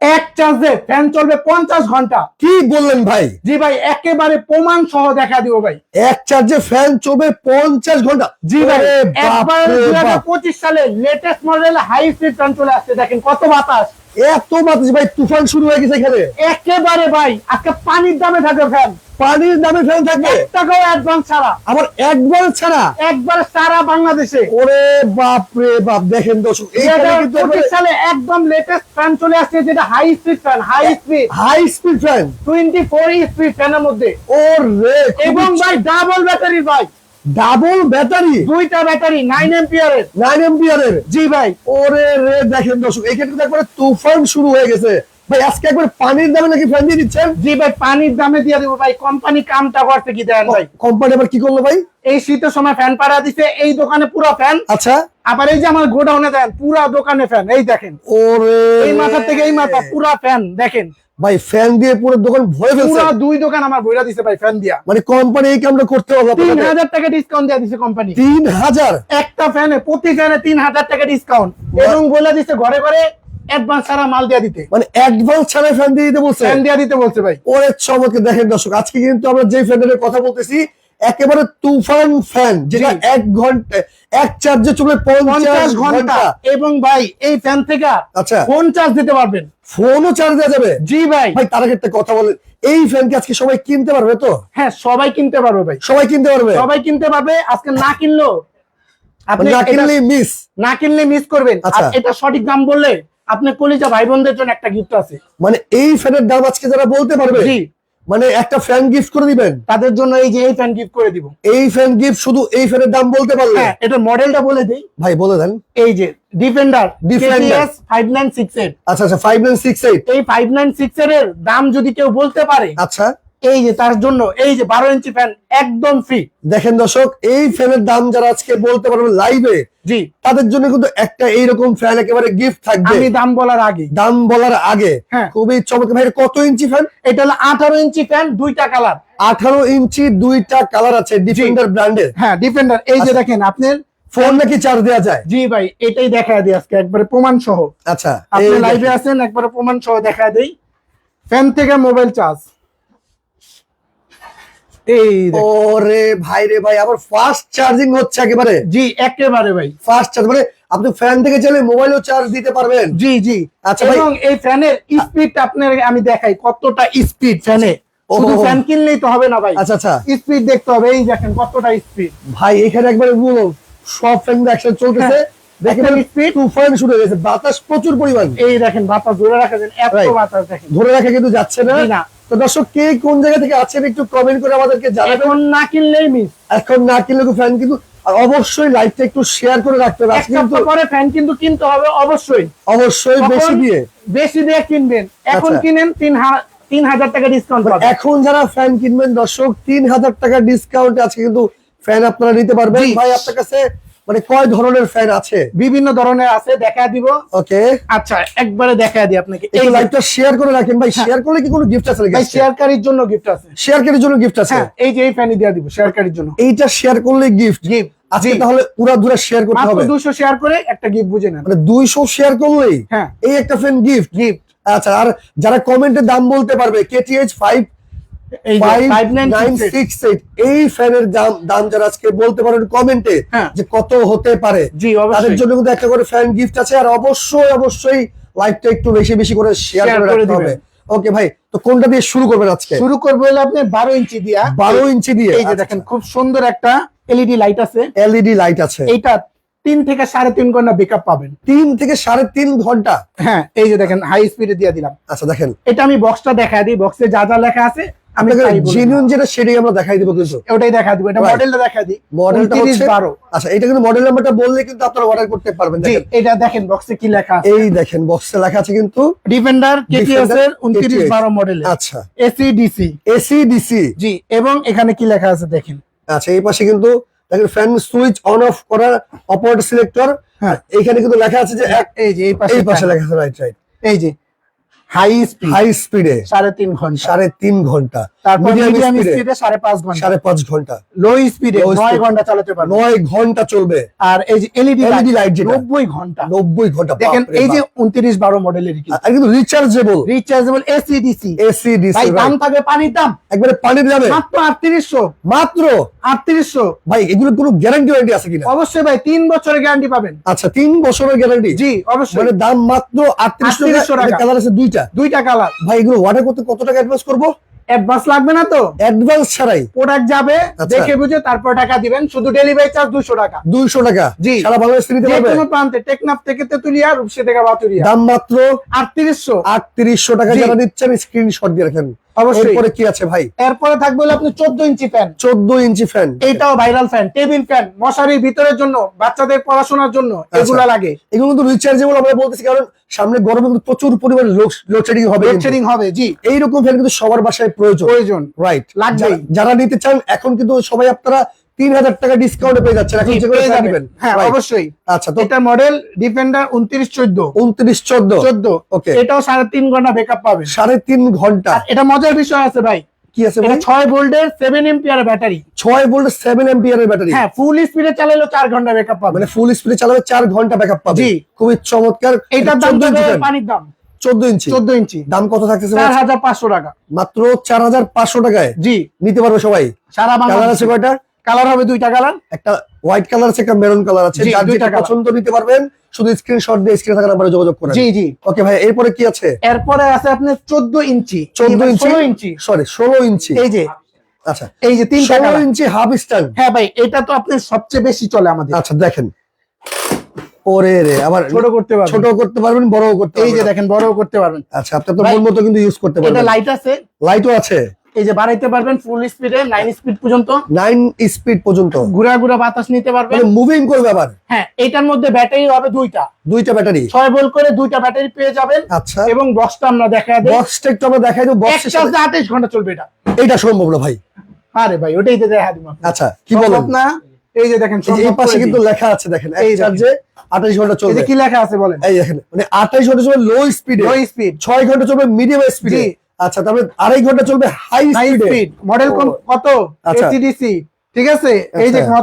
এক চার্জে ফ্যান চলবে পঞ্চাশ ঘণ্টা। কি বললেন ভাই? জি ভাই একেবারে প্রমাণ সহ দেখা দিব ভাই। এক চার্জে ফ্যান চলবে পঞ্চাশ ঘণ্টা। জি ভাই একবার দু দুই হাজার পঁচিশ সালে latest model high speed fan চলে আসছে দেখেন কত বাতাস। এত বাতাস ভাই তুফান শুরু হয়ে গেছে এখানে। একেবারে ভাই আজকে পানির দামে থাকে ফ্যান পানির দামে ফ্যান থাকবে? টাকাও অ্যাডভান্স ছাড়া। আবার একবার ছাড়া? একবার সারা বাংলাদেশে। ওরে বাপ রে বাপ দেখেন দর্শক সালে একদম লেটেস্ট ফ্যান চলে আসছে যেটা high speed fan high speed high speed fan twenty four speed ফ্যানের মধ্যে। ওর রে এবং ভাই ডাবল ব্যাটারি ভাই। ডাবল ব্যাটারি দুইটা ব্যাটারি নাইন এম্পিয়ারের নাইন এম্পিয়ারের জি ভাই। ওরে রে দেখেন দর্শক কিন্তু একবারে তুফান শুরু হয়ে গেছে। ভাই আজকে একবার পানির দামে নাকি ফ্যান দিয়ে দিচ্ছেন? জি ভাই পানির দামে দিয়ে দেবো ভাই। কোম্পানি কামটা করতে কি দেন ভাই। কোম্পানি আবার কি করল ভাই? এই শীতের সময় ফ্যান পাড়া দিছে এই দোকানে পুরো ফ্যান আচ্ছা। আবার এই যে আমার গোডাউনে দেন পুরা দোকানে ফ্যান এই দেখেন। ওরে। এই মাথা থেকে এই মাথা পুরা ফ্যান দেখেন। ভাই ফ্যান দিয়ে পুরো দোকান ভরে ফেলছে। পুরো দুই দোকান আমার দিছে ভাই ফ্যান দিয়া। মানে কোম্পানি এই কামটা করতে পারল তিন হাজার টাকা ডিসকাউন্ট দিয়ে দিছে কোম্পানি তিন হাজার একটা ফ্যানে প্রতি ফ্যানে তিন হাজার টাকা ডিসকাউন্ট এবং বলে দিছে ঘরে ঘরে অ্যাডভান্স ছাড়া মাল দিয়ে দিতে। মানে অ্যাডভান্স ছাড়া ফ্যান দিয়ে দিতে বলছে? ফ্যান দিয়ে দিতে বলছে ভাই। ওরে চমকে দেখেন দর্শক আজকে কিন্তু আমরা যে ফ্যানের কথা বলতেছি একেবারে তুফান ফ্যান যেটা এক ঘণ্টা এক চার্জে চলে পঞ্চাশ ঘণ্টা। এবং ভাই এই ফ্যান থেকে আচ্ছা। ফোন চার্জ দিতে পারবেন। ফোনও চার্জ দেওয়া যাবে? জি ভাই। ভাই তার একটা কথা বলেন এই ফ্যান কি আজকে সবাই কিনতে পারবে তো? হ্যাঁ সবাই কিনতে পারবে ভাই। সবাই কিনতে পারবে? সবাই কিনতে পারবে আজকে না কিনলো আপনি না কিনলে মিস না কিনলে মিস করবেন। আর আচ্ছা। এটা সঠিক দাম বললে আপনি কলিজা ভাই বোনদের জন্য একটা গিফট আছে। মানে এই ফ্যানের দাম আজকে যারা বলতে পারবে জি। মানে একটা ফ্যান গিফট করে দিবেন। তাদের জন্য এই যে এই ফ্যান গিফট করে দিব। এই ফ্যান গিফট শুধু এই ফ্যানের দাম বলতে পারলে? হ্যাঁ এটার মডেলটা বলে দেই। ভাই বলে দেন। এই যে defender defender five nine six eight আচ্ছা আচ্ছা ফাইভ নাইন সিক্স এইট এই ফাইভ নাইন সিক্স এর দাম যদি কেউ বলতে পারে আচ্ছা। এই যে তার জন্য এই যে বারো ইঞ্চি ফ্যান একদম ফ্রি দেখেন দর্শক এই ফ্যানের দাম যারা আজকে বলতে পারবে লাইভে জি। তাদের জন্য কিন্তু একটা এইরকম ফ্যান একেবারে গিফট থাকবে। আমি দাম বলার আগে। দাম বলার আগে। হ্যাঁ। খুবই চমৎকার। ভাই কত ইঞ্চি ফ্যান এটা হলো আঠারো ইঞ্চি ফ্যান দুইটা কালার আঠারো ইঞ্চি দুইটা কালার আছে ডিফেন্ডার ব্র্যান্ডের হ্যাঁ ডিফেন্ডার এই যে আচ্ছা। দেখেন আপনার ফোন নাকি চার্জ দেওয়া যায়? জি ভাই এটাই দেখা দিই আজকে একবারে প্রমাণ সহ। আচ্ছা আপনি লাইভে আছেন একবারে প্রমাণ সহ দেখা দেই। ফ্যান থেকে মোবাইল চার্জ এই। ওরে ভাই রে ভাই আবার ফাস্ট চার্জিং হচ্ছে একেবারে। জি একেবারে ভাই। ফাস্ট চার্জ মানে আপনি ফ্যান থেকে মোবাইলও চার্জ দিতে পারবেন। জি জি। আচ্ছা ভাই। এবং এই ফ্যানের স্পিড আপনার আমি দেখাই কতটা স্পিড ফ্যানে শুধু ফ্যান কিনলেই তো হবে না ভাই। আচ্ছা আচ্ছা। স্পিড দেখতে হবে এই দেখেন কতটা স্পিড ভাই এখানে একবারে বলো সব ফ্যান একসাথে চলতেছে। হ্যাঁ। দেখেন তুফান শুরু হয়ে গেছে। বাতাস প্রচুর পরিমাণ। এই দেখেন বাতাস ধরে রাখা এত বাতাস দেখেন। ধরে রাখা কিন্তু যাচ্ছে না। তো দর্শক কে কোন জায়গা থেকে আছেন একটু কমেন্ট করে আমাদেরকে জানাবেন। এখন না কিনলেই মিস এখন না কিনলে ফ্যান কিন্তু আর অবশ্যই লাইভটা একটু শেয়ার করে রাখতে হবে। আজকে কিন্তু পরে ফ্যান কিন্তু কিনতে হবে অবশ্যই। অবশ্যই বেশি দিয়ে। বেশি দিয়ে কিনবেন। এখন আচ্ছা। কিনেন তিন তিন হাজার টাকা ডিসকাউন্ট এখন যারা ফ্যান কিনবেন দর্শক তিন হাজার টাকা ডিসকাউন্ট আজকে কিন্তু ফ্যান আপনারা নিতে পারবেন। ভাই আপনার কাছে মানে কয় ধরনের ফ্যান আছে? বিভিন্ন ধরনের আছে দেখা দিব। ওকে। আচ্ছা একবারে দেখা দিই আপনাকে। এই লাইভটা শেয়ার করে রাখেন। ভাই শেয়ার করলে কি কোনো গিফট আছে ভাই শেয়ারকারীর জন্য গিফট আছে। শেয়ার করার জন্য গিফট আছে? হ্যাঁ এই যে এই ফ্যানই দিয়ে দিব শেয়ারকারীর জন্য। এইটা শেয়ার করলে গিফট গিফট আজকে তাহলে পুরো ধরে শেয়ার করতে হবে। দুশো শেয়ার করে একটা গিফট বুঝে নেন। মানে দুইশো শেয়ার করলেই হ্যাঁ। এই একটা ফ্যান গিফট গিফট আচ্ছা আর যারা কমেন্টে দাম বলতে পারবে কেটিএইচ ফাইভ এই ফ্যানের দাম যারা আজকে বলতে পারেন কমেন্টে হ্যাঁ। যে কত হতে পারে। তাদের জন্য কিন্তু একটা করে ফ্যান গিফট আছে আর অবশ্যই অবশ্যই লাইভটা একটু বেশি বেশি করে শেয়ার করে। ওকে ভাই তো কোনটা দিয়ে শুরু করবেন আজকে? শুরু করব হলে আপনি বারো ইঞ্চি দিয়া। বারো ইঞ্চি দিয়ে এই যে দেখেন খুব সুন্দর একটা এলইডি লাইট আছে। এলইডি লাইট আছে। এইটা তিন থেকে সাড়ে তিন ঘণ্টা বেকআপ পাবেন। তিন থেকে সাড়ে তিন ঘণ্টা? হ্যাঁ এই যে দেখেন হাই স্পিডে দিয়ে দিলাম। আচ্ছা দেখেন। এটা আমি বক্সটা দেখা দিই। বক্সে যা যা লেখা আছে তাই জেনুইন যেটা সেটাই আমরা দেখাই দিব কিন্তু ওটাই দেখা দিব। এটা. মডেলটা দেখা দিই। মডেলটা হচ্ছে বারো। আচ্ছা এটা কিন্তু মডেল নাম্বারটা বললে কিন্তু আপনারা অর্ডার করতে পারবেন। দেখেন। এটা দেখেন বক্সে কি লেখা আছে। এই দেখেন বক্সে লেখা আছে কিন্তু ডিফেন্ডার কেটিএস এর মডেলের আচ্ছা। এসি ডিসি এসি ডিসি জি এবং এখানে কি লেখা আছে দেখেন। আচ্ছা এই পাশে কিন্তু দেখেন ফ্যান সুইচ অন অফ করার অপারেটর সিলেক্টর হ্যাঁ। এইখানে কিন্তু লেখা আছে যে এই যে এই পাশে লেখা আছে রাইট রাইট এই যে হাই স্পিড হাই স্পিডে সাড়ে তিন ঘণ্টা। সাড়ে তিন ঘণ্টা। তারপর মিডিয়াম মিডিয়াম স্পিডে স্পিডে সাড়ে পাঁচ ঘণ্টা। সাড়ে পাঁচ ঘণ্টা। লো স্পিডে নয় ঘণ্টা চালাতে পারবেন নয় ঘণ্টা চলবে। আর এই যে এলইডি LED লাইট যেটা। নব্বই ঘণ্টা। নব্বই ঘণ্টা। দেখেন এই যে উনত্রিশ বারো মডেলের আর কিন্তু রিচার্জেবল রিচার্জেবল ভাই দাম থাকবে পানির দাম। একবারে পানির যাবে মাত্র আটত্রিশশো। মাত্র? আটত্রিশশো। ভাই এগুলো কোনো গ্যারান্টি ওয়ারেন্টি আছে কিনা? অবশ্যই ভাই তিন বছরের গ্যারান্টি পাবেন। আচ্ছা তিন বছরের গ্যারান্টি জি অবশ্যই। মানে দাম মাত্র আটত্রিশ 3800 টাকা। কালার আছে দুইটা। দুইটা কালার। ভাই এগুলো অর্ডার করতে কত টাকা অ্যাডভান্স করব? অ্যাডভান্স লাগবে না তো? অ্যাডভান্স ছাড়াই। প্রোডাক্ট যাবে আচ্ছা। দেখে বুঝে তারপর টাকা দিবেন। শুধু ডেলিভারি চার্জ দুশো টাকা। দুইশো টাকা। জি। সারা বাংলাদেশ নিতে যে পারবে কোনো প্রান্তে টেকনাফ থেকে তেতুলিয়া রূপসী থেকে বাতুরিয়া। দাম মাত্র আটত্রিশশো। আটত্রিশশো টাকা। যারা নিচ্ছেন স্ক্রিনশট দিয়ে রাখেন। অবশ্যই। এরপরে কি আছে ভাই? এরপরে থাকবে হলো আপনি চোদ্দ ইঞ্চি ফ্যান চোদ্দ ইঞ্চি ফ্যান এইটাও ভাইরাল ফ্যান টেবিল ফ্যান মশারির ভিতরের জন্য বাচ্চাদের পড়াশোনার জন্য আচ্ছা। এগুলা লাগে। এগুলো কিন্তু রিচার্জেবল আমরা বলতেছি কারণ সামনে গরমে কিন্তু প্রচুর পরিমাণে লোডশেডিং হবে কিন্তু। লোডশেডিং হবে জি। এইরকম ফ্যান কিন্তু সবার বাসায় প্রয়োজন। প্রয়োজন। রাইট লাগবেই। যারা নিতে চান এখন কিন্তু সবাই আপনারা তিন হাজার টাকা ডিসকাউন্টে পেয়ে যাচ্ছেন। এখন জি, যে কোনো পেয়ে fan যাবেন। নেবেন। হ্যাঁ অবশ্যই। আচ্ছা তো এটা মডেল ডিফেন্ডার উনত্রিশ চোদ্দ। উনত্রিশ চোদ্দ। চোদ্দ। ওকে এটাও সাড়ে তিন ঘণ্টা বেকআপ পাবে সাড়ে তিন ঘণ্টা। এটা মজার বিষয় আছে ভাই। কি আছে এটা ছয় ভোল্টের সেভেন এম্পিয়ার ব্যাটারি ছয় ভোল্ট সেভেন এম্পিয়ারের ব্যাটারি হ্যাঁ ফুল স্পিডে চালালেও চার ঘণ্টা বেকআপ পাবে মানে ফুল স্পিডে চালাবে চার ঘণ্টা ব্যাকআপ পাবে জি। খুবই চমৎকার। এইটার দাম। পানির দাম। চোদ্দ ইঞ্চি। চোদ্দ ইঞ্চি। দাম কত থাকতেছে চার? হাজার পাঁচশো টাকা। মাত্র চার হাজার পাঁচশো টাকায়। জি। নিতে পারবে সবাই? সারা কালার আছে কয়টা? কালার হবে দুইটা কালার একটা হোয়াইট কালার আছে একটা মেরুন কালার আছে। যার যেটা পছন্দ নিতে পারবেন শুধু স্ক্রিনশট দিয়ে স্ক্রিনে থাকা নাম্বারে যোগাযোগ করেন। জি জি। ওকে ভাই এরপরে কি আছে? এরপরে আছে আপনার চোদ্দ ইঞ্চি। চোদ্দ ইঞ্চি? ষোলো ইঞ্চি। সরি ষোলো ইঞ্চি। এই যে। আচ্ছা। এই যে তিনটা ষোলো কালার ইঞ্চি হাফ স্ট্যান্ড হ্যাঁ ভাই এটা তো আপনার সবচেয়ে বেশি চলে আমাদের। আচ্ছা দেখেন। ওরে রে আবার ছোট করতে পারবেন। ছোট করতে পারবেন বড়ও করতে এই যে দেখেন বড় করতে পারবেন। আচ্ছা আপনি তো ভাই, মন মতো কিন্তু ইউজ করতে এটা লাইট আছে। লাইটও আছে। এই যে বাড়াইতে পারবেন ফুল স্পিডে নাইন স্পিড পর্যন্ত। নাইন স্পিড পর্যন্ত। ঘুরা ঘুরা বাতাস নিতে পারবেন। মানে মুভিং করবে আবার। হ্যাঁ এটার মধ্যে ব্যাটারি হবে দুইটা। দুইটা ব্যাটারি ছয় ভোল্ট করে দুইটা ব্যাটারি পেয়ে যাবেন। আচ্ছা। এবং বক্সটা আমরা দেখা দেই। বক্সটা একটু আমরা দেখাই দেবো। চার্জে আঠাইশ ঘণ্টা চলবে এটা। এটা সম্ভব না ভাই। আরে ভাই ওটাই তো দেখা দিব। আচ্ছা কি বলেন? না। এই যে দেখেন এই পাশে কিন্তু লেখা আছে দেখেন এই। চার্জে আঠাশ ঘণ্টা চলবে। কি লেখা আছে বলেন? এই দেখেন মানে আঠাশ ঘণ্টা চলবে লো স্পিডে লো স্পিড ছয় ঘণ্টা চলবে মিডিয়াম স্পিডে আচ্ছা তারপরে আড়াই ঘণ্টা চলবে হাই হাই স্পিড মডেল কত? আচ্ছা। এসিডিসি ঠিক আছে? এই যে আচ্ছা।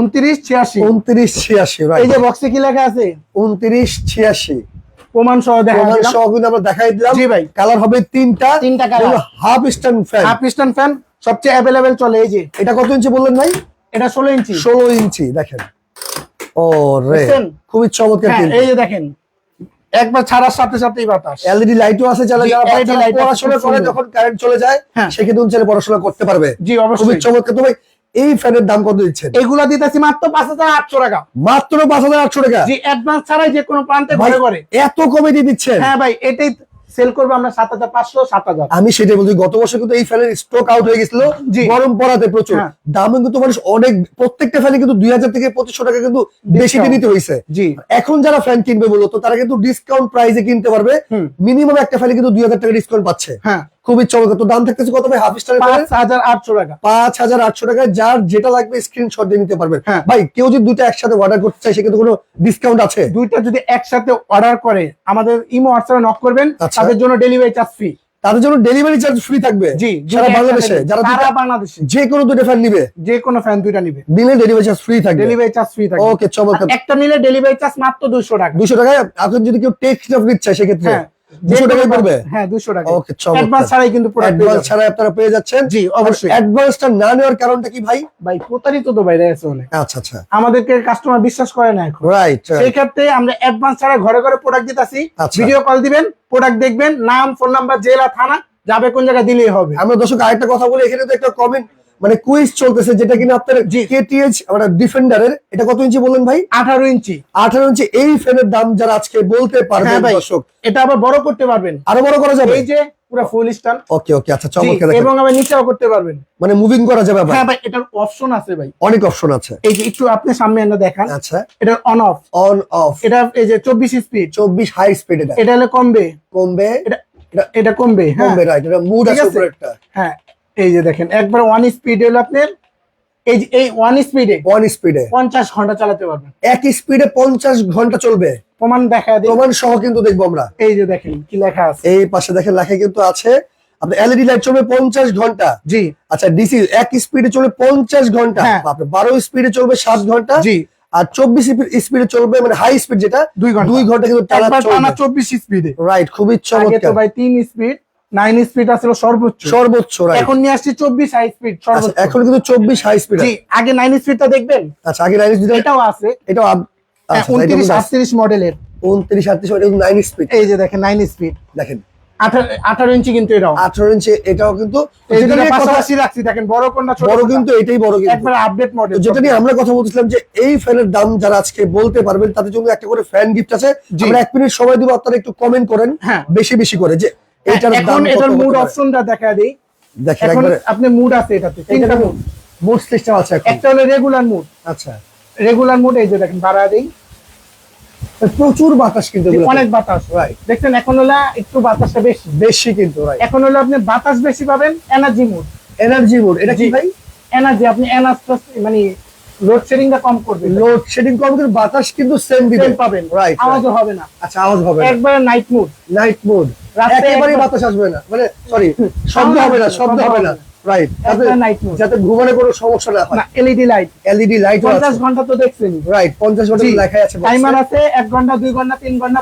উনত্রিশ ছিয়াশি। উনত্রিশ ছিয়াশি এই যে বক্সে কি লেখা আছে? উনত্রিশ ছিয়াশি। প্রমাণ সহ দেখা প্রমাণ সহ কিন্তু আমরা দেখাই দিলাম। জি ভাই। কালার হবে তিনটা। তিনটা colour। Half stand fan half piston fan সবচেয়ে অ্যাভেলেবেল চলে এই যে। এটা কত ইঞ্চি বললেন ভাই? এটা ষোলো ইঞ্চি ষোলো ইঞ্চি দেখেন। ও রে খুবই চমৎকার হ্যাঁ এই যে দেখেন একবার ছাড়ার সাথে সাথেই বাতাস। এলইডি লাইটও আছে যারা জি, যারা পড়াশোনা করে যখন কারেন্ট চলে যায়। সেক্ষেত্রে চাইলে পড়াশোনা করতে পারবে। জি খুবই অবশ্যই। চমৎকার। তো ভাই এই ফ্যানের দাম কত দিচ্ছেন? এগুলা দিতেছি মাত্র পাঁচ হাজার আটশো টাকা। মাত্র পাঁচ হাজার আটশো টাকা? জি অ্যাডভান্স ছাড়াই যে কোনো প্রান্তে ঘরে ঘরে। এত কমে দিয়ে দিচ্ছেন। হ্যাঁ ভাই এটাই সেল করব আমরা সাত হাজার পাঁচশো সাত হাজার। আমি সেটাই বলছি গত বছর কিন্তু এই ফ্যানের স্টক আউট হয়ে গেছিল। গরম পড়াতে প্রচুর। দাম দামে কিন্তু মানুষ অনেক প্রত্যেকটা ফ্যানে কিন্তু দুই হাজার থেকে পঁচিশশো টাকা কিন্তু বেশি। নিতে হয়েছে। জি। এখন যারা ফ্যান কিনবে বলতো তারা কিন্তু ডিসকাউন্ট প্রাইসে কিনতে পারবে। মিনিমাম একটা ফ্যানে কিন্তু দুই হাজার টাকা ডিসকাউন্ট পাচ্ছে। হ্যাঁ। খুবই চমৎকার। তো দাম থাকতেছে কত ভাই? হাফ স্টারের পাঁচ হাজার আটশো টাকা। পাঁচ হাজার আটশো টাকায় যার যেটা লাগবে স্ক্রিনশট দিয়ে নিতে পারবেন। হ্যাঁ। ভাই কেউ যদি দুটো একসাথে অর্ডার করতে চায় সেক্ষেত্রে কোনো ডিসকাউন্ট আছে? দুইটা যদি একসাথে অর্ডার করে আমাদের ইমো হোয়াটসঅ্যাপে নক করবেন আচ্ছা। তাদের জন্য ডেলিভারি চার্জ ফ্রি তাদের জন্য ডেলিভারি চার্জ ফ্রি থাকবে? জি সারা বাংলাদেশে? যারা সারা বাংলাদেশে। যে কোনো দুটো ফ্যান নিবে? যে কোনো ফ্যান দুইটা নিবে। দিলে ডেলিভারি চার্জ ফ্রি থাকবে। ডেলিভারি চার্জ ফ্রি থাকবে। ওকে চমৎকার। একটা নিলে ডেলিভারি চার্জ মাত্র দুশো টাকা। দুশো টাকা এখন যদি কেউ টেক্সট অফ নিতে চায় সেক্ষেত্রে? হ্যাঁ। পড়বে? হ্যাঁ দুশো টাকা ওকে চমৎকার। অ্যাডভান্স ছাড়াই কিন্তু প্রোডাক্ট অ্যাডভান্স ছাড়া আপনারা পেয়ে যাচ্ছেন। জি অবশ্যই। অ্যাডভান্সটা না নেওয়ার কারণটা কি ভাই? ভাই প্রতারিত তো বাইরে আছে অনেক। আচ্ছা আচ্ছা। আমাদেরকে কাস্টমার বিশ্বাস করে না এখন। রাইট সেই ক্ষেত্রে আমরা অ্যাডভান্স ছাড়া ঘরে ঘরে প্রোডাক্ট দিতেছি। ভিডিও কল দিবেন প্রোডাক্ট দেখবেন নাম ফোন নাম্বার জেলা থানা যাবে কোন জায়গায় দিলেই হবে। আমরা দর্শক আরেকটা কথা বলি এখানে তো একটা কমেন্ট মানে কুইজ চলতেছে যেটা কিনা আপনার কেটিএইচ আমরা ডিফেন্ডারের এটা কত ইঞ্চি বললেন ভাই? আঠারো ইঞ্চি। আঠারো ইঞ্চি এই ফ্যানের দাম যারা আজকে বলতে পারবেন হ্যাঁ দর্শক। এটা আবার বড় করতে পারবেন। আরও বড় করা যাবে? এই যে পুরো ফুল স্টান ওকে ওকে আচ্ছা চমৎকার। এবং আবার নিচেও করতে পারবেন। মানে মুভিং করা যাবে হ্যাঁ ভাই এটার অপশন আছে ভাই। অনেক অপশন আছে। এই যে একটু আপনি সামনে এনে দেখান। আচ্ছা। এটা অন অফ অন অফ এটা এই যে চব্বিশ স্পিড চব্বিশ হাই স্পিড এটা। এটা হলে কমবে। কমবে? এটা এটা কমবে হ্যাঁ। কমবে রাইট এটা মুড আছে। উপরে একটা হ্যাঁ এই যে দেখেন একবার ওয়ান স্পিড হলো আপনার এই যে এই ওয়ান স্পিডে ওয়ান স্পিডে পঞ্চাশ ঘণ্টা চালাতে পারবেন। এক স্পিডে পঞ্চাশ ঘণ্টা চলবে। প্রমাণ দেখা প্রমাণ সহ কিন্তু দেখব আমরা। এই যে দেখেন কি লেখা আছে। এই পাশে দেখেন লেখা কিন্তু আছে আপনার এলইডি লাইট চলবে পঞ্চাশ ঘণ্টা। জি। আচ্ছা ডিসি এক স্পিডে চলবে পঞ্চাশ ঘণ্টা। হ্যাঁ। আপনার বারো স্পিডে চলবে সাত ঘণ্টা। জি। আর চব্বিশ স্পিডে চলবে মানে হাই স্পিড যেটা দুই ঘণ্টা। দুই ঘণ্টা কিন্তু টানা চব্বিশ স্পিডে রাইট খুবই আগে তো চমৎকার। ভাই তিন স্পিড নাইন স্পিড আসলে সর্বোচ্চ। সর্বোচ্চ এখন নিয়ে আসছি চব্বিশ হাই স্পিড আচ্ছা সর্বোচ্চ। এখন কিন্তু চব্বিশ হাই স্পিড আগে নাইন স্পিডটা দেখবেন? আচ্ছা আগে নাইন স্পিড এটাও আছে। এটাও হ্যাঁ, আচ্ছা উনত্রিশ আটত্রিশ মডেলের উনত্রিশ আটত্রিশ এটা নাইন স্পিড এই যে দেখেন নাইন স্পিড দেখেন। আঠারো ইঞ্চি কিন্তু এটাও। আঠারো ইঞ্চি এটাও কিন্তু পাশাপাশি রাখছি দেখেন বড় কোনটা বড় কিন্তু এটাই বড় কিন্তু। একবার আপডেট মডেল যেটা নিয়ে আমরা কথা বলছিলাম যে এই ফ্যানের দাম যারা আজকে বলতে পারবেন তাদের জন্য একটা করে ফ্যান গিফট আছে। আমরা এক মিনিট সময় দিব আপনারা একটু কমেন্ট করেন। হ্যাঁ। বেশি বেশি করে। যে এখন এটার মুড অপশনটা দেখা দিই। দেখেন এখন আপনি মুড আছে এটাতে তিনটা মুড মুড সিস্টেম আছে একটা হলো রেগুলার মুড আচ্ছা। রেগুলার মুড এই যে দেখেন বাড়া দেই। প্রচুর বাতাস কিন্তু অনেক বাতাস. দেখছেন এখন হলো একটু বাতাসটা বেশি। বেশি কিন্তু রাইট এখন হলো আপনি বাতাস বেশি পাবেন এনার্জি মুড এনার্জি মুড এটা কি ভাই? এনার্জি আপনি এনার্জি মানে লোড শেডিংটা কম করবেন। লোড শেডিং কম বাতাস কিন্তু সেম দিবে। পাবেন। রাইট আওয়াজও হবে না। আচ্ছা আওয়াজ হবে একবারে নাইট মুড নাইট মোড একেবারেই বাতাস আসবে না। মানে সরি শব্দ হবে না শব্দ হবে না। না। রাইট যাতে একবার night mode। যাতে ঘুমানো কোনো সমস্যা না হয়। এলইডি লাইট এলইডি লাইট পঞ্চাশ ঘণ্টা তো দেখছেন রাইট 50 ঘণ্টা লেখা আছে টাইমার আছে এক ঘণ্টা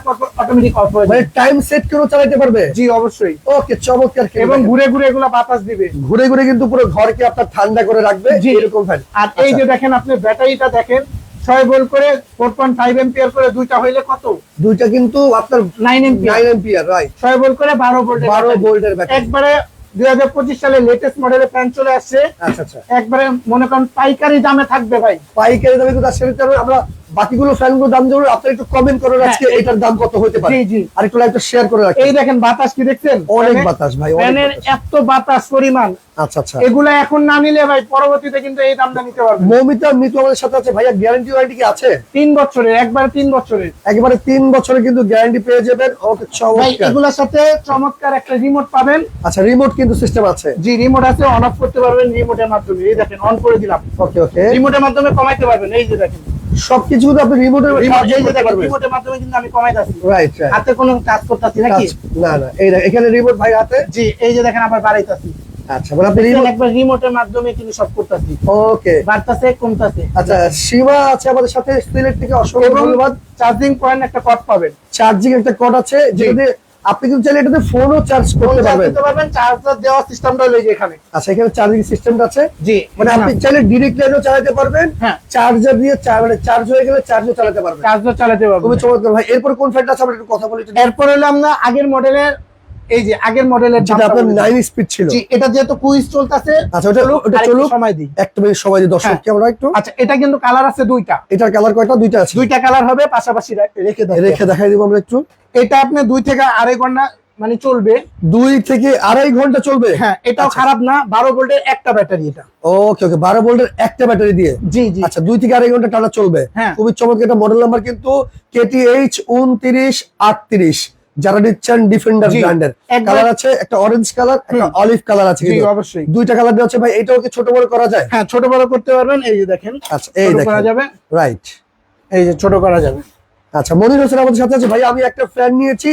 পর অটোমেটিক অফ হয়ে মানে টাইম সেট করে চালাতে পারবে? জি অবশ্যই। ওকে চমৎকার এবং ঘুরে ঘুরে এগুলো বাতাস দিবে। ঘুরে ঘুরে কিন্তু পুরো ঘরকে আপনার ঠান্ডা করে রাখবে। এরকম ফ্যান আর এই যে দেখেন আপনি ব্যাটারিটা দেখেন ছয় ভোল্ট করে ফোর পয়েন্ট ফাইভ এম্পিয়ার করে দুইটা হইলে কত? দুইটা কিন্তু আপনার nine ampere nine ampere right ছয় বল করে বারো ভোল্ট 12 ভোল্টের একবারে দুই হাজার পঁচিশ সালে লেটেস্ট মডেলের ফ্যান চলে আসছে। আচ্ছা আচ্ছা। একবারে মনে করেন পাইকারি দামে থাকবে ভাই। পাইকারি দামে কিন্তু। আমরা বাকিগুলো ফ্যানগুলোর দাম জানব আপনারা একটু কমেন্ট করেন আজকে হ্যাঁ, এটার দাম কত হতে পারে? জি, জি। আর একটু লাইভটা শেয়ার করে রাখেন। এই দেখেন বাতাস কি দেখছেন? অনেক বাতাস ভাই ফ্যানের। এত বাতাস পরিমাণ। আচ্ছা আচ্ছা। এগুলা এখন না নিলে ভাই পরবর্তীতে কিন্তু এই দামটা নিতে পারবে মৌমিতা মিতু আমাদের সাথে আছে। ভাইয়া গ্যারান্টি ওয়ারেন্টি কি আছে? তিন বছরের একবারে তিন বছরের। একেবারে তিন বছরে কিন্তু গ্যারান্টি পেয়ে যাবেন। ওকে ভাই চমৎকার। এগুলোর সাথে চমৎকার একটা রিমোট পাবেন। আচ্ছা রিমোট কিন্তু সিস্টেম আছে। জি রিমোট আছে অন অফ করতে পারবেন রিমোটের মাধ্যমে। এই দেখেন অন করে দিলাম। ওকে ওকে রিমোটের মাধ্যমে কমাইতে পারবেন। এই যে দেখেন। সবকিছু কিন্তু আপনি রিমোটের মাধ্যমে কিন্তু আমি রাইট হাতে কোনো কাজ করতেছি নাকি? না না এই এখানে রিমোট ভাই হাতে? জি এই যে দেখেন আবার বাড়াইতাছি। আচ্ছা মানে আপনি রিমোট একবার রিমোটের মাধ্যমে কিন্তু সব করতেছি। ওকে বাড়তাছে কমতাছে। আচ্ছা সীমা আছে আমাদের সাথে থেকে অসংখ্য ধন্যবাদ। চার্জিং পয়েন্ট একটা কট পাবেন। চার্জিং একটা আছে যেটা আপনি কিন্তু চাইলে এটাতে ফোনও চার্জ করতে পারবেন। পারবেন চার্জার দেওয়ার সিস্টেমটা রয়েছে এখানে। আচ্ছা এখানে চার্জিং সিস্টেমটা আছে? জি মানে আপনি চাইলে ডিরেক্ট লাইনও চালাতে পারবেন। হ্যাঁ। চার্জার দিয়ে মানে চার্জ হয়ে গেলে চার্জও চালাতে পারবেন। চার্জও চালাতে পারবেন। খুবই চমৎকার ভাই। এরপর কোন ফ্যানটা আছে? আমরা একটু কথা বলি। এরপর হলো আমরা আগের মডেলের এই যে আগের মডেলের যেটা আপনার নাইন স্পিড ছিল। জি এটা যেহেতু কুইজ চলতেছে আচ্ছা ওটা ওটা চলুক। সময় দিই। একটা মিনিট সময় দিই দর্শক হ্যাঁ। আমরা একটু? আচ্ছা এটা কিন্তু কালার আছে দুইটা। এটার কালার কয়টা? দুইটা আছে। দুইটা কালার হবে পাশাপাশি রেখে দেয় রেখে দেখাই দিব আমরা একটু। এটা আপনি দুই থেকে আড়াই ঘণ্টা মানে চলবে। দুই থেকে আড়াই ঘণ্টা চলবে? হ্যাঁ এটাও আচ্ছা। খারাপ না বারো ভোল্টের একটা ব্যাটারি এটা। ওকে ওকে বারো ভোল্টের একটা ব্যাটারি দিয়ে? জি জি। আচ্ছা দুই থেকে আড়াই ঘণ্টা টানা চলবে। হ্যাঁ। খুবই চমৎকার একটা মডেল নাম্বার কিন্তু কেটিএইচ উনত্রিশ আটত্রিশ। যারা নিচ্ছেন ডিফেন্ডার ব্র্যান্ডের কালার আছে একটা অরেঞ্জ কালার একটা অলিভ কালার আছে কিন্তু। অবশ্যই। দুইটা কালার দেওয়া আছে ভাই এটাও কি ছোট বড় করা যায়? হ্যাঁ ছোট বড় করতে পারবেন এই যে দেখেন। আচ্ছা এই ছোট করা যাবে। রাইট এই যে ছোট করা যাবে। আচ্ছা মনির হোসেন আমাদের সাথে আছে। ভাই আমি একটা ফ্যান নিয়েছি।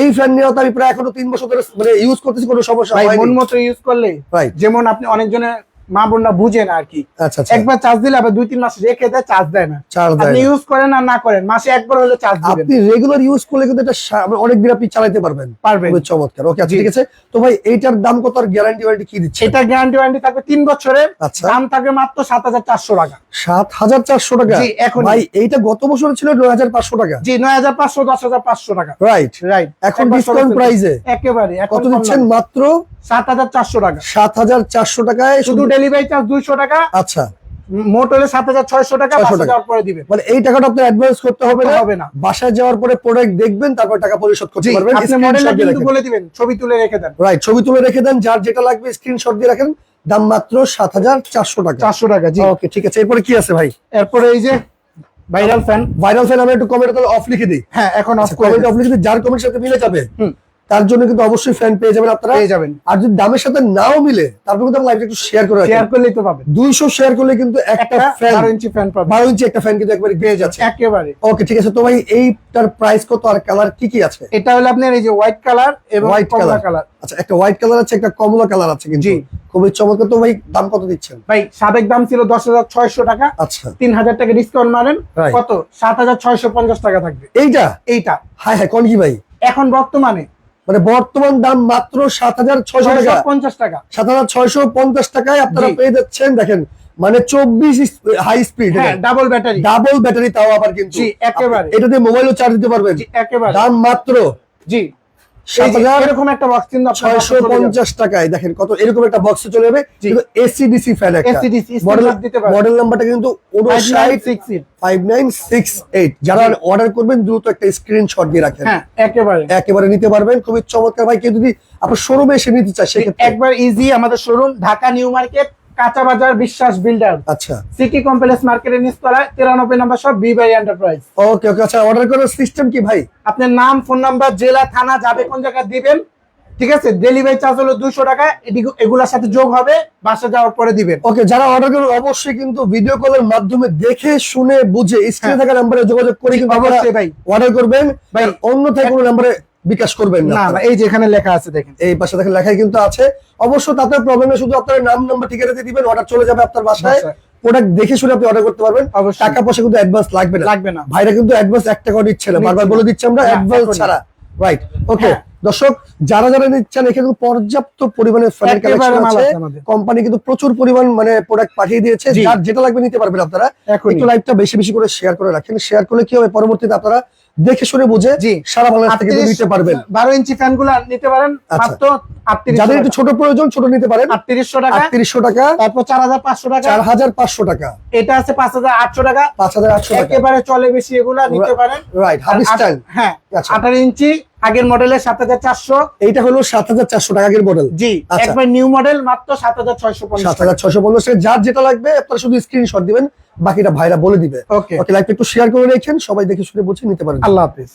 এই ফ্যান নেওয়া তো আমি প্রায় এখনও তিন বছর ধরে মানে ইউজ করতেছি কোনো সমস্যা ভাই মন মতো ইউজ করলে রাইট যেমন আপনি অনেকজনের মা বোনরা বুঝেন আর কি। আচ্ছা আচ্ছা। একবার চার্জ দিলে আবার দুই তিন মাস রেখে দেয় চার্জ দেয় না। চার্জ দেয় আপনি ইউজ করেন আর না করেন মাসে একবার হলে চার্জ দিবেন। আপনি রেগুলার ইউজ করলে কিন্তু এটা মানে অনেক দিন আপনি চালাতে পারবেন। পারবেন। খুবই চমৎকার। ওকে আচ্ছা ঠিক আছে। তো ভাই এইটার দাম কত আর গ্যারান্টি ওয়ারেন্টি কি দিচ্ছে? এটা গ্যারান্টি ওয়ারেন্টি থাকবে তিন বছরের। আচ্ছা। দাম থাকবে মাত্র সাত হাজার চারশো টাকা। সাত হাজার চারশো টাকা? জি, এখনই। ভাই এইটা গত বছর ছিল নয় হাজার পাঁচশো টাকা। জি নয় হাজার পাঁচশো দশ হাজার পাঁচশো টাকা। রাইট রাইট এখন ডিসকাউন্ট প্রাইসে একেবারে এখন কত দিচ্ছেন মাত্র? সাত হাজার চারশো টাকা। সাত হাজার চারশো টাকায় শুধু ডেলিভারি চার্জ দুইশো টাকা আচ্ছা। মোট হলে সাত হাজার ছয়শো টাকা 600 বাসে যাওয়ার পরে দিবেন মানে এই টাকাটা আপনার অ্যাডভান্স করতে হবে না। হবে না। বাসায় যাওয়ার পরে প্রোডাক্ট দেখবেন তারপর টাকা পরিশোধ করতে পারবেন। আপনি মডেলটা কিন্তু বলে দিবেন ছবি তুলে রেখে দেন। রাইট ছবি তুলে রেখে দেন যার যেটা লাগবে স্ক্রিনশট দিয়ে রাখেন। দাম মাত্র সাত হাজার চারশো টাকা। চারশো টাকা জি। ওকে ঠিক আছে। এরপরে কি আছে ভাই? এরপরে এই যে ভাইরাল ফ্যান ভাইরাল ফ্যান আমি একটু কমেন্ট অফ লিখে দিই। হ্যাঁ এখন অফ কমেন্ট অফ লিখে দিই যার কমেন্ট সাথে মিলে যাবে। হুম। তার জন্য কিন্তু অবশ্যই ফ্যান পেয়ে যাবেন আপনারা। পেয়ে যাবেন। আর যদি দামের সাথে নাও মিলে তারপর কিন্তু লাইভটা একটু শেয়ার করে শেয়ার করলেই তো পাবেন। দুইশো শেয়ার করলে কিন্তু একটা ফ্যান বারো ইঞ্চি ফ্যান পাবেন। বারো ইঞ্চি একটা ফ্যান কিন্তু একবারে পেয়ে যাচ্ছে। একেবারে। ওকে ঠিক আছে তো ভাই এইটার প্রাইস কত আর কালার কি কি আছে? এটা হলো আপনার এই যে হোয়াইট কালার এবং কমলা colour। কালার আচ্ছা একটা হোয়াইট কালার আছে একটা কমলা কালার আছে কিন্তু। জি। খুবই চমৎকার। তো ভাই দাম কত দিচ্ছেন? ভাই সাবেক দাম ছিল দশ হাজার ছয়শো টাকা। আচ্ছা। তিন হাজার টাকা ডিসকাউন্ট মারেন। কত? সাত হাজার ছয়শো পঞ্চাশ টাকা থাকবে। এইটা? এইটা। হাই হাই কোন কি ভাই? এখন বর্তমানে মানে বর্তমান দাম মাত্র সাত হাজার ছয়শো টাকা। পঞ্চাশ টাকা। সাত হাজার ছয়শো পঞ্চাশ টাকায় আপনারা পেয়ে যাচ্ছেন দেখেন মানে চব্বিশ হাই স্পিড হ্যাঁ ডাবল ব্যাটারি ডাবল ব্যাটারি তাও আবার কিন্তু। জি, একেবারে। এটা দিয়ে মোবাইলও চার্জ দিতে পারবেন। একেবারে। দাম মাত্র জি। এরকম একটা বক্স কিন্তু ছয়শো হাতে চলে যাবে। পঞ্চাশ টাকায় দেখেন কত এরকম একটা বক্সে চলে যাবে ফ্যান মডেল নাম্বারটা কিন্তু যারা অর্ডার করবেন দ্রুত একটা স্ক্রিনশট দিয়ে রাখেন। হ্যাঁ একেবারে। একেবারে নিতে পারবেন। খুবই চমৎকার। ভাই কেউ যদি আপনার শোরুমে এসে নিতে চায় সেক্ষেত্রে। একবার ইজি আমাদের শোরুম ঢাকা নিউ মার্কেট কাঁচা বাজার বিশ্বাস বিল্ডার আচ্ছা। সিটি কমপ্লেক্স মার্কেটের নিচতলায় তিরানব্বই নম্বর সব B by enterprise okay okay আচ্ছা অর্ডার করার সিস্টেম কি ভাই? আপনার নাম ফোন নাম্বার জেলা থানা যাবে কোন জায়গায় দিবেন। ঠিক আছে? ডেলিভারি চার্জ হলো দুশো টাকা এগুলার সাথে যোগ হবে বাসা যাওয়ার পরে দিবেন। ওকে যারা অর্ডার করবেন অবশ্যই কিন্তু ভিডিও কলের মাধ্যমে দেখে শুনে বুঝে স্ক্রিনে হ্যাঁ। থাকা নাম্বারে যোগাযোগ করে কিন্তু অবশ্যই ভাই। অর্ডার করবেন। ভাই, ভাই অন্যথায় কোনো নাম্বারে বিকাশ করবেন না। না এই যে এখানে লেখা আছে দেখেন। এই পাশে দেখেন লেখাই কিন্তু আছে। অবশ্য তাতে প্রবলেম নেই শুধু আপনার নাম নাম্বার ঠিকানা দিয়ে দিবেন অর্ডার চলে যাবে আপনার বাসায়। প্রোডাক্ট দেখে শুনে আপনি অর্ডার করতে পারবেন। টাকা পয়সা কিন্তু অ্যাডভান্স লাগবে না। লাগবে না। ভাইরা কিন্তু অ্যাডভান্স এক টাকা দিচ্ছে না। বারবার বলে দিচ্ছে আমরা অ্যাডভান্স। ছাড়া। রাইট ওকে হ্যাঁ। দর্শক যারা যারা নিচ্ছেন এখানে কিন্তু পর্যাপ্ত পরিমাণে ফ্যানের কালেকশন আছে। কোম্পানি কিন্তু প্রচুর পরিমাণ মানে প্রোডাক্ট পাঠিয়ে দিয়েছে। যার যেটা লাগবে নিতে পারবেন আপনারা। একটু লাইভটা বেশি বেশি করে শেয়ার করে রাখেন। শেয়ার করলে কি হবে? পরবর্তীতে আপনারা দেখে শুনে বুঝে জি। সারা বাংলাদেশ থেকে নিতে পারবেন। বারো ইঞ্চি ফ্যানগুলা নিতে পারেন। আচ্ছা। মাত্র আটত্রিশ যাদের একটু ছোট প্রয়োজন ছোট নিতে পারেন। আটত্রিশশো টাকা। আটত্রিশশো টাকা। তারপর চার হাজার পাঁচশো টাকা। চার হাজার পাঁচশো টাকা। এটা আছে পাঁচ হাজার আটশো টাকা। পাঁচ হাজার আটশো টাকা। একেবারে চলে বেশি এগুলা নিতে পারেন। রাইট হাবি স্টাইল হ্যাঁ আচ্ছা। আঠারো ইঞ্চি আগের মডেলের সাত হাজার চারশো। এইটা হলো সাত হাজার চারশো টাকা আগের মডেল জি আচ্ছা। একবার নিউ মডেল মাত্র সাত হাজার ছয়শো পঞ্চাশ সাত হাজার ছয়শো পঞ্চাশ টাকা যার যেটা লাগবে আপনারা শুধু স্ক্রিনশট দিবেন বাকিটা ভাইরা বলে দিবে। ওকে ওকে লাইভটা একটু শেয়ার করে রেখেন সবাই দেখে শুনে বুঝে নিতে পারেন। আল্লাহ হাফিজ।